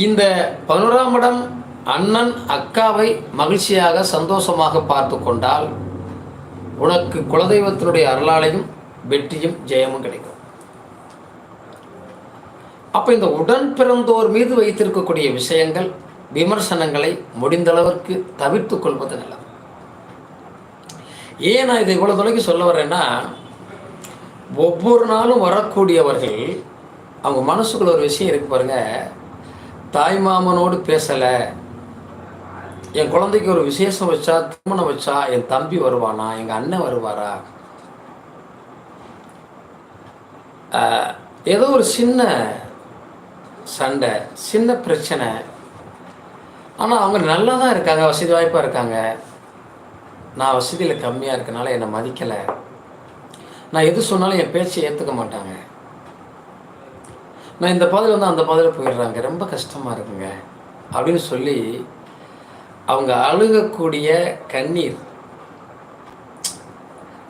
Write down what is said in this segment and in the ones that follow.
இந்த பதினோராம் இடம் அண்ணன் அக்காவை மகிழ்ச்சியாக சந்தோஷமாக பார்த்து கொண்டால் உனக்கு குலதெய்வத்தினுடைய அருளாலையும் வெற்றியும் ஜெயமும் கிடைக்கும். அப்போ இந்த உடன் பிறந்தோர் மீது வைத்திருக்கக்கூடிய விஷயங்கள் விமர்சனங்களை முடிந்தளவிற்கு தவிர்த்து கொள்வது நல்லது. ஏன் நான் இதை இவ்வளோ தொலைக்கு சொல்ல வரேன்னா ஒவ்வொரு நாளும் வரக்கூடியவர்கள் அவங்க மனசுக்குள்ள ஒரு விஷயம் இருக்கு பாருங்க. தாய் மாமனோடு பேசலை. என் குழந்தைக்கு ஒரு விசேஷம் வச்சா திருமணம் வச்சா என் தம்பி வருவானா எங்கள் அண்ணன் வருவாரா? ஏதோ ஒரு சின்ன சண்டை சின்ன பிரச்சனை. ஆனால் அவங்க நல்லா தான் இருக்காங்க வசதி வாய்ப்பாக இருக்காங்க. நான் வசதியில் கம்மியாக இருக்கனால என்னை மதிக்கலை. நான் எது சொன்னாலும் என் பேச்சை ஏற்றுக்க மாட்டாங்க. நான் இந்த பாதையில் வந்து அந்த பாதையில் போயிடுறாங்க. ரொம்ப கஷ்டமாக இருக்குங்க. அப்படின்னு சொல்லி அவங்க அழுகக்கூடிய கண்ணீர்.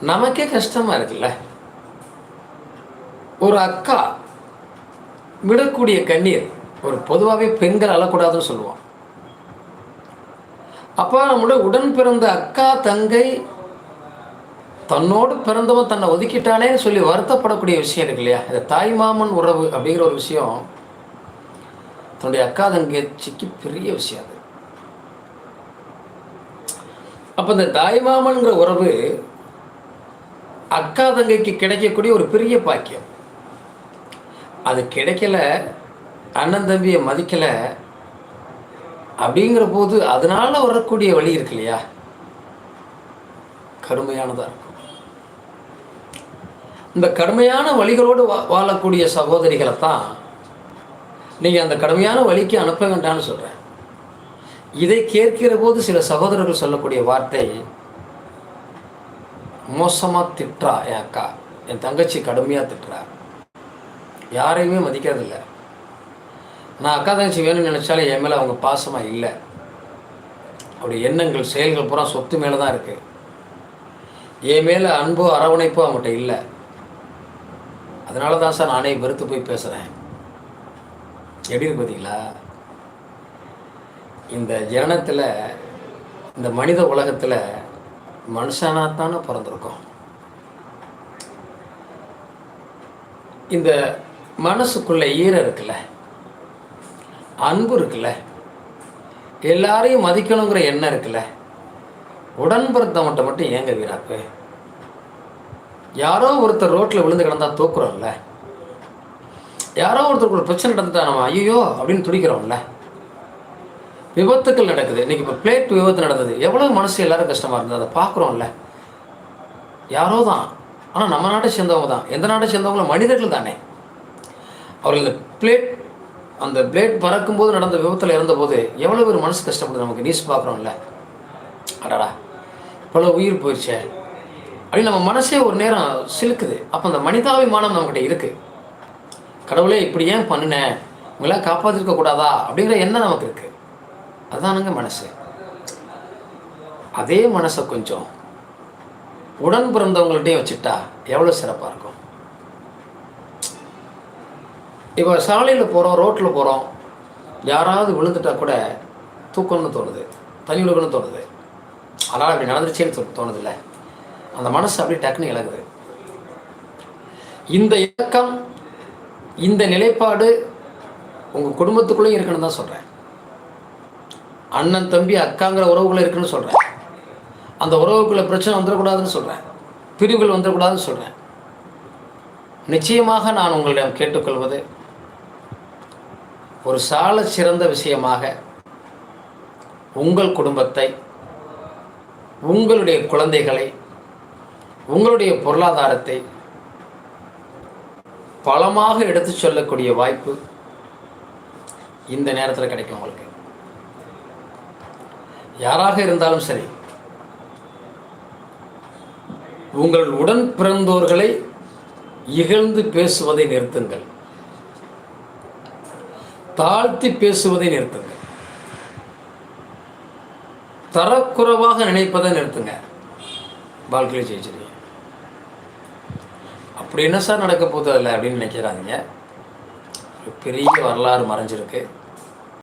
நமக்கே கஷ்டமாக இருக்குல்ல. ஒரு அக்கா விடக்கூடிய கண்ணீர். ஒரு பொதுவாகவே பெண்கள் அழக்கூடாதுன்னு சொல்லுவோம் அப்போ நம்முடைய உடன் பிறந்த அக்கா தங்கை தன்னோடு பிறந்தவன் தன்னை ஒதுக்கிட்டானேன்னு சொல்லி வருத்தப்படக்கூடிய விஷயம் இருக்கு இல்லையா? இந்த தாய் மாமன் உறவு அப்படிங்கிற ஒரு விஷயம் தன்னுடைய அக்கா தங்கச்சிக்கு பெரிய விஷயம் அது. அப்போ இந்த தாய் மாமன்கிற உறவு அக்கா தங்கைக்கு கிடைக்கக்கூடிய ஒரு பெரிய பாக்கியம். அது கிடைக்கல அண்ணன் தம்பியை மதிக்கல அப்படிங்கிற போது அதனால வரக்கூடிய வழி இருக்கு இல்லையா? கடுமையானதாக இருக்கும். இந்த கடுமையான வழிகளோடு வா வாழக்கூடிய சகோதரிகளை தான் நீங்கள் அந்த கடுமையான வழிக்கு அனுப்ப வேண்டாம்னு சொல்கிறேன் இதை கேட்கிற போது சில சகோதரர்கள் சொல்லக்கூடிய வார்த்தை மோசமாக திட்டுறா என் அக்கா. என் தங்கச்சி கடுமையாக திட்டுறா. யாரையுமே மதிக்கிறதில்ல. நான் அக்கா தங்கச்சி வேணும்னு நினச்சாலே என் மேலே அவங்க பாசமாக இல்லை. அப்படி எண்ணங்கள் செயல்கள் பூரா சொத்து மேலே தான் இருக்குது என் மேலே அன்போ அரவணைப்போ அவங்ககிட்ட இல்லை. அதனால தான் சார் நானே வெறுத்து போய் பேசுகிறேன் எப்படி பார்த்தீங்களா இந்த ஜனத்தில் இந்த மனித உலகத்தில் மனுஷனாகத்தானே பிறந்திருக்கோம். இந்த மனசுக்குள்ள ஈரம் இருக்குல்ல அன்பு இருக்குல்ல எல்லாரையும் மதிக்கணுங்கிற எண்ணம் இருக்குல்ல உடன்பிறந்தவன்ட்ட மட்டும் ஏங்க வீராப்பு யாரோ ஒருத்தர் ரோட்டில் விழுந்து கிடந்தா தூக்குறோம்ல யாரோ ஒருத்தருக்கு ஒரு பிரச்சனை நடந்துட்டா நம்ம ஐயோ அப்படின்னு துடிக்கிறோம்ல. விபத்துக்கள் நடக்குது. இன்றைக்கி இப்போ பிளேட் விபத்து நடந்தது. எவ்வளோ மனசு எல்லாரும் கஷ்டமாக இருந்தது. அதை பார்க்குறோம்ல யாரோ தான். ஆனால் நம்ம நாட்டை சேர்ந்தவங்க தான். எந்த நாட்டை சேர்ந்தவங்களும் மனிதர்கள் தானே. அவர்கள் இந்த பிளேட் அந்த பிளேட் பறக்கும்போது நடந்த விபத்தில் இருந்தபோது எவ்வளோ பேர் மனசு கஷ்டப்படுது நமக்கு. நியூஸ் பார்க்குறோம்ல. அடடா. இவ்வளோ உயிர் போயிடுச்சே அப்படின்னு நம்ம மனசே ஒரு நேரம் சிலுக்குது. அப்போ அந்த மனிதாபிமானம் நம்மகிட்ட இருக்குது கடவுளே இப்படி ஏன் பண்ணினேன் உங்களாம் காப்பாற்றிருக்க கூடாதா? அப்படிங்கிற எண்ணம் நமக்கு இருக்குது அதுதானுங்க மனசு. அதே மனசை கொஞ்சம் உடன் பிறந்தவங்கள்ட்டையும் வச்சுட்டா எவ்வளோ சிறப்பாக இருக்கும்? இப்போ சாலையில் போகிறோம் ரோட்டில் போகிறோம் யாராவது விழுந்துட்டா கூட தூக்கம்னு தோணுது. தனி விழுக்கணும்னு தோணுது. அதனால் அப்படி நடந்துருச்சேன்னு தோணுது இல்லை அந்த மனசு அப்படியே டக்குன்னு இழகுது. இந்த இயக்கம் இந்த நிலைப்பாடு உங்கள் குடும்பத்துக்குள்ளேயும் இருக்குன்னு தான் சொல்கிறேன் அண்ணன் தம்பி அக்காங்கிற உறவுக்குள்ளே இருக்குன்னு சொல்கிறேன் அந்த உறவுக்குள்ள பிரச்சனை வந்துடக்கூடாதுன்னு சொல்கிறேன் பிரிவுகள் வந்துடக்கூடாதுன்னு சொல்கிறேன் நிச்சயமாக நான் உங்களிடம் கேட்டுக்கொள்வது ஒரு சால சிறந்த விஷயமாக உங்கள் குடும்பத்தை உங்களுடைய குழந்தைகளை உங்களுடைய பொருளாதாரத்தை பலமாக எடுத்து சொல்லக்கூடிய வாய்ப்பு இந்த நேரத்தில் கிடைக்கும் உங்களுக்கு. யாராக இருந்தாலும் சரி உங்கள் உடன் பிறந்தோர்களை இகழ்ந்து பேசுவதை நிறுத்துங்கள். தாழ்த்தி பேசுவதை நிறுத்துங்கள். தரக்குறைவாக நினைப்பதை நிறுத்துங்க. வாழ்க்கையில் ஜெயிச்சிருக்கீங்க அப்படி என்ன சார் நடக்க போகுது அதில் அப்படின்னு நினைக்கிறாங்க ஒரு பெரிய வரலாறு மறைஞ்சிருக்கு.